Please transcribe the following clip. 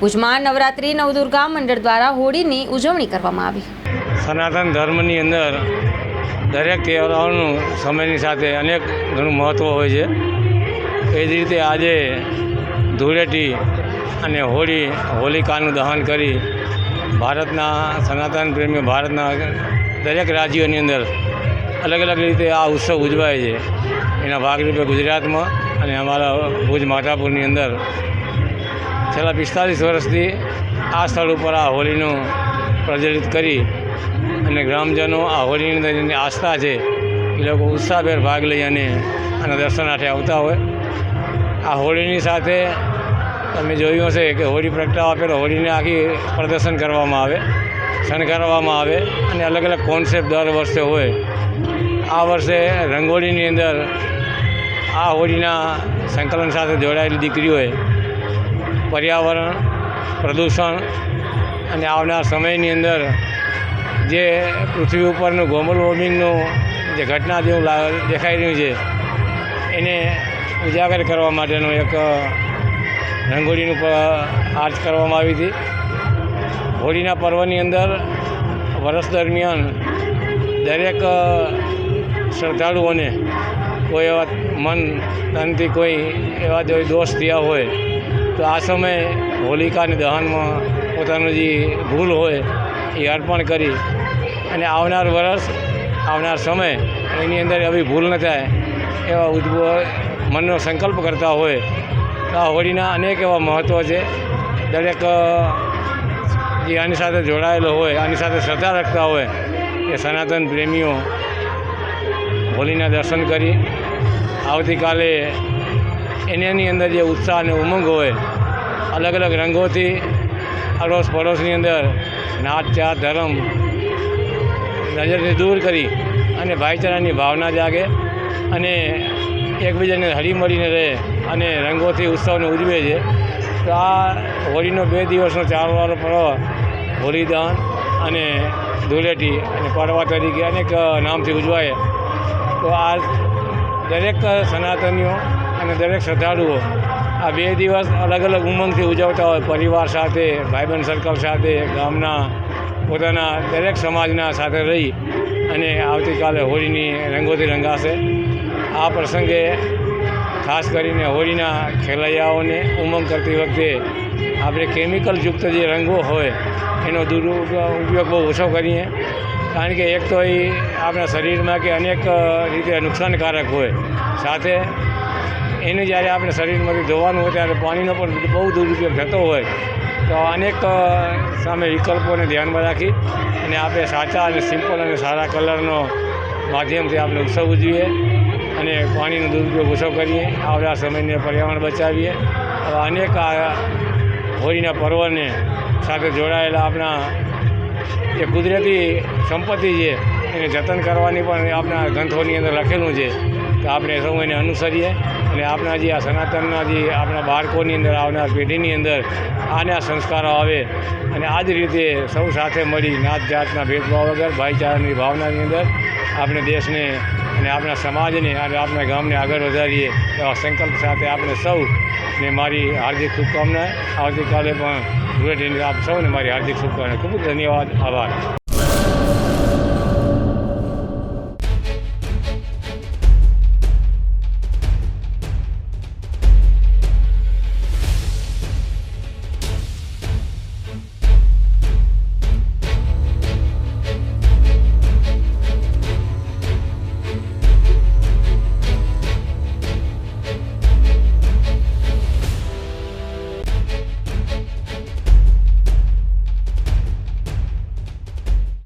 ભુજમાં નવરાત્રિ નવદુર્ગા મંડળ દ્વારા હોળીની ઉજવણી કરવામાં આવી. સનાતન ધર્મની અંદર દરેક તહેવારોનું સમયની સાથે અનેક ઘણું મહત્ત્વ હોય છે. એ જ રીતે આજે ધૂળેટી અને હોળી, હોલિકાનું દહન કરી ભારતના સનાતન પ્રેમીઓ ભારતના દરેક રાજ્યોની અંદર અલગ અલગ રીતે આ ઉત્સવ ઉજવાય છે. એના ભાગરૂપે ગુજરાતમાં અને અમારા ભુજ માધાપુરની અંદર છેલ્લા પિસ્તાલીસ વર્ષથી આ સ્થળ ઉપર આ હોળીનું પ્રજ્વલિત કરી અને ગ્રામજનો આ હોળીની અંદર જેની આસ્થા છે, એ લોકો ઉત્સાહભેર ભાગ લઈ અને આના દર્શનાર્થે આવતા હોય. આ હોળીની સાથે તમે જોયું હશે કે હોળી પ્રગટાવા પહેલાં હોળીને આખી પ્રદર્શન કરવામાં આવે, શણગારવામાં આવે અને અલગ અલગ કોન્સેપ્ટ દર વર્ષે હોય. આ વર્ષે રંગોળીની અંદર આ હોળીના સંકલન સાથે જોડાયેલી દીકરીઓએ પર્યાવરણ, પ્રદૂષણ અને આવનાર સમયની અંદર જે પૃથ્વી ઉપરનું ગ્લોબલ વોર્મિંગનું જે ઘટના જેવું દેખાઈ રહ્યું છે, એને ઉજાગર કરવા માટેનું એક રંગોળીનું આર્ટ કરવામાં આવી હતી. હોળીના પર્વની અંદર વર્ષ દરમિયાન દરેક શ્રદ્ધાળુઓને કોઈ એવા મન તનથી કોઈ એવા જો દોષ થયા હોય તો આ સમયે હોલિકાની દહનમાં પોતાનું જે ભૂલ હોય એ અર્પણ કરી અને આવનાર વર્ષ આવનાર સમય એની અંદર આવી ભૂલ ન થાય એવા ઉદ્ભવ મનનો સંકલ્પ કરતા હોય. તો આ હોળીના અનેક એવા મહત્ત્વ છે. દરેક જે આની સાથે જોડાયેલો હોય, આની સાથે શ્રદ્ધા રાખતા હોય, એ સનાતન પ્રેમીઓ હોળીના દર્શન કરી. આવતીકાલે એની અંદર જે ઉત્સાહ અને ઉમંગ હોય અલગ અલગ રંગોથી અડોશ પડોશની અંદર નાત જાત ધર્મ નજરને દૂર કરી અને ભાઈચારાની ભાવના જાગે અને એકબીજાને હળીમળીને રહે અને રંગોથી ઉત્સવને ઉજવે છે. તો આ હોળીનો બે દિવસનો ચારવાળો પર્વ હોળી દહન અને ધૂળેટી અને પડવા તરીકે અનેક નામથી ઉજવાય. તો આ દરેક સનાતનીઓ અને દરેક શ્રદ્ધાળુઓ આ બે દિવસ અલગ અલગ ઉમંગથી ઉજવતા હોય, પરિવાર સાથે, ભાઈબંધ સર્કલ સાથે, ગામના, પોતાના દરેક સમાજના સાથે રહી અને આવતીકાલે હોળીની રંગોથી રંગાશે. આ પ્રસંગે ખાસ કરીને હોળીના ખેલૈયાઓને ઉમંગ કરતી વખતે આપણે કેમિકલયુક્ત જે રંગો હોય, એનો દુરુપયોગ બહુ ઓછો કરીએ. કારણ કે એક તો એ આપણા શરીરમાં કે અનેક રીતે નુકસાનકારક હોય. સાથે એને જ્યારે આપણે શરીરમાંથી ધોવાનું હોય ત્યારે પાણીનો પણ બહુ દુરુપયોગ થતો હોય. તો અનેક સામે વિકલ્પોને ધ્યાનમાં રાખી અને આપણે સાચા અને સિમ્પલ અને સારા કલરનો માધ્યમથી આપણે ઉત્સવ ઉજવીએ અને પાણીનો દુરુપયોગ ઓછો કરીએ આવતા સમયને પર્યાવરણ બચાવીએ. આવા અનેક આ હોળીના પર્વને સાથે જોડાયેલા આપણા જે કુદરતી સંપત્તિ છે, એને જતન કરવાની પણ આપણા ગ્રંથોની અંદર લખેલું છે. તો આપણે સૌ એને અનુસરીએ અને આપણા જે આ સનાતનના જે આપણા બાળકોની અંદર, આવનાર પેઢીની અંદર આના સંસ્કારો આવે અને આ જ રીતે સૌ સાથે મળી નાત જાતના ભેદભાવ વગર, ભાઈચારાની ભાવનાની અંદર આપણે દેશને અને આપણા સમાજને અને આપણા ગામને આગળ વધારીએ એવા સંકલ્પ સાથે આપણે સૌ ને મારી હાર્દિક શુભકામના. આવતીકાલે પણ ધૂળેટીની આપ સૌને મારી હાર્દિક શુભકામના. ખૂબ ધન્યવાદ. આભાર.